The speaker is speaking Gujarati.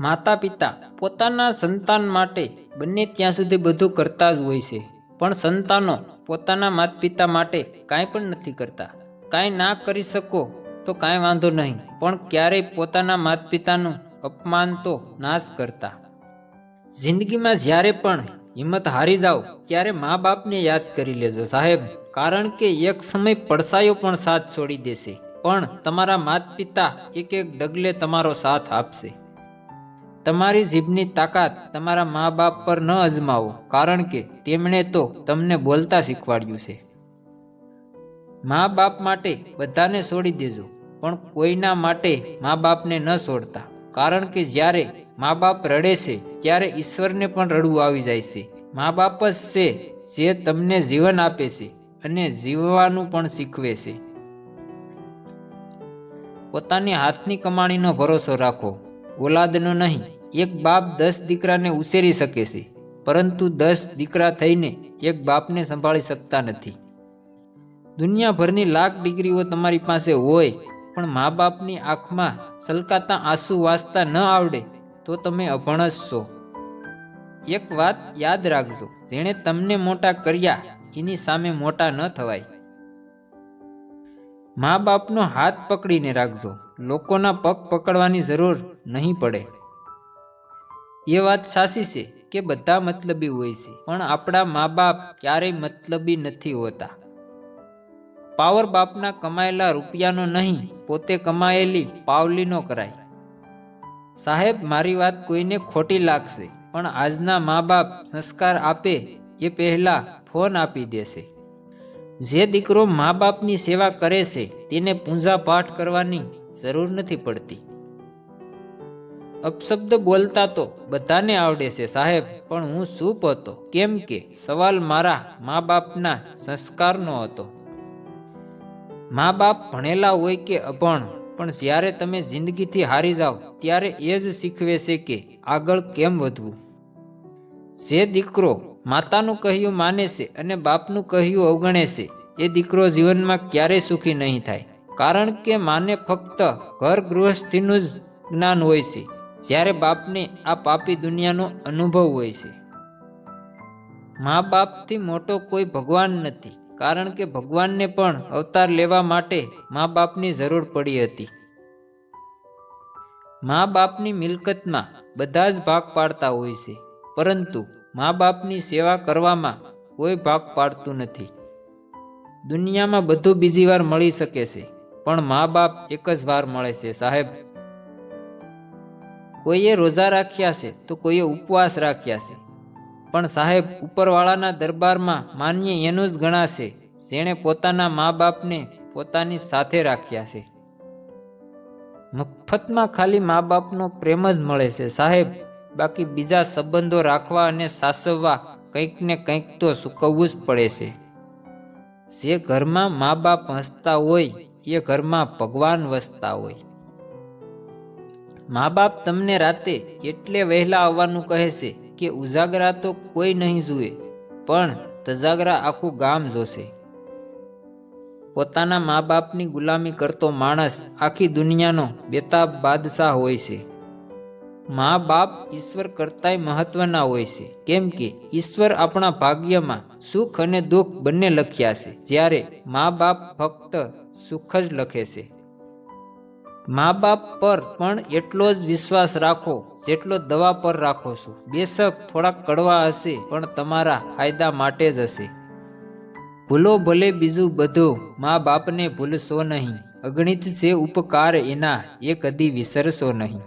માતા પિતા પોતાના સંતાન માટે બંને ત્યાં સુધી બધું કરતા જ હોય છે. પણ સંતાનો પોતાના માતા પિતા માટે કાંઈ પણ નથી કરતા. કાંઈ ના કરી શકો તો કાંઈ વાંધો નહીં, પણ ક્યારેય પોતાના માતા પિતાનું અપમાન તો નાશ કરતા. જિંદગીમાં જ્યારે પણ હિંમત હારી જાઓ, ત્યારે મા બાપને યાદ કરી લેજો સાહેબ, કારણ કે એક સમય પડસાયો પણ સાથ છોડી દેશે. પણ તમારા માતા પિતા એક એક ડગલે તમારો સાથ આપશે. તમારી જીભની તાકાત તમારા મા બાપ પર ન અજમાવો, કારણ કે તેમણે તો તમને બોલતા શીખવાડ્યું છે. મા બાપ માટે બધાને છોડી દેજો, પણ કોઈના માટે મા બાપને ન છોડતા, કારણ કે જ્યારે મા બાપ રડે છે, ત્યારે ઈશ્વરને પણ રડવું આવી જાય છે. મા બાપ જ છે જે તમને જીવન આપે છે અને જીવવાનું પણ શીખવે છે. પોતાની હાથની કમાણીનો ભરોસો રાખો. ઓલાદનો નહીં, એક બાપ દસ દીકરાને ઉછેરી શકે છે, પરંતુ દસ દીકરા થઈને એક બાપને સંભાળી શકતા નથી. દુનિયાભરની લાખ ડિગ્રીઓ તમારી પાસે હોય, પણ મા બાપની આંખમાં સલકાતા આંસુ વાંચતા ન આવડે, તો તમે અભણ જ છો. એક વાત યાદ રાખજો, જેણે તમને મોટા કર્યા, એની સામે મોટા ન થવાય. મા બાપનો હાથ પકડીને રાખજો. લોકોના પગ પકડવાની જરૂર નહીં પડે. એ વાત સાચી છે કે બધા મતલબી હોય છે, પણ આપણા મા બાપ ક્યારેય મતલબી નથી હોતા. પાવર બાપના કમાયેલા રૂપિયાનો નહીં, પોતે કમાયેલી પાવલીનો કરાય. સાહેબ, મારી વાત કોઈને ખોટી લાગશે, પણ આજના મા બાપ સંસ્કાર આપે એ પહેલા ફોન આપી દેશે. જે દીકરો મા બાપની સેવા કરે છે, તેને પૂજા પાઠ કરવાની જરૂર નથી પડતી. અપશબ્દ બોલતા તો બધાને આવડે છે, સાહેબ, પણ હું ચૂપ હતો. કેમ કે સવાલ મારા મા બાપના સંસ્કારનો હતો. મા બાપ ભણેલા હોય કે અભણ, પણ જ્યારે તમે જિંદગીથી હારી જાઓ, ત્યારે એ જ શીખવે છે કે આગળ કેમ વધવું. જે દીકરો માતાનું કહ્યું માને છે અને બાપનું કહ્યું અવગણે છે. એ દીકરો જીવનમાં ક્યારેય સુખી નહીં થાય. કારણ કે માને ફક્ત ઘર ગૃહસ્થીનું જ જ્ઞાન હોય છે. જ્યારે બાપને આ પાપી દુનિયાનો અનુભવ હોય છે. મા બાપથી મોટો કોઈ ભગવાન નથી. કારણ કે ભગવાનને પણ અવતાર લેવા માટે મા બાપની જરૂર પડી હતી. મા બાપની મિલકતમાં બધા જ ભાગ પાડતા હોય છે. પરંતુ મા બાપની સેવા કરવામાં કોઈ ભાગ પાડતું નથી. દુનિયામાં બધું બીજી વાર મળી શકે છે, પણ મા બાપ એક જ વાર મળે છે, સાહેબ. કોઈએ રોજા રાખ્યા છે, તો કોઈએ ઉપવાસ રાખ્યા છે. પણ સાહેબ, ઉપરવાળાના દરબારમાં માન્ય એનું જ ગણાશે, જેણે પોતાના મા બાપને પોતાની સાથે રાખ્યા છે. મફતમાં ખાલી મા બાપનો પ્રેમ જ મળે છે, સાહેબ. બાકી બીજા સંબંધો રાખવા અને સાસવવા કંઈક ને કંઈક તો સૂકવવું જ પડે છે. જે ઘરમાં મા બાપ હસતા હોય, એ ઘરમાં ભગવાન વસતા હોય. મા બાપ તમને રાતે એટલે વહેલા આવવાનું કહે છે કે ઉજાગરા તો કોઈ નહીં જુએ, પણ તજાગરા આખું ગામ જોશે. પોતાના મા બાપની ગુલામી કરતો માણસ આખી દુનિયાનો બેતાબ બાદશાહ હોય છે. મા બાપ ઈશ્વર કરતાંય મહત્વના હોય છે. કેમ કે ઈશ્વર આપણા ભાગ્યમાં સુખ અને દુઃખ બંને લખ્યા છે, જ્યારે મા બાપ ફક્ત સુખ જ લખે છે. મા બાપ પર પણ એટલો જ વિશ્વાસ રાખો જેટલો દવા પર રાખો છો. બેશક થોડાક કડવા હશે, પણ તમારા ફાયદા માટે જ હશે. ભૂલો ભલે બીજું બધું મા બાપને ભૂલશો નહીં. અગણિત છે ઉપકાર એના એ કદી વિસરશો નહીં.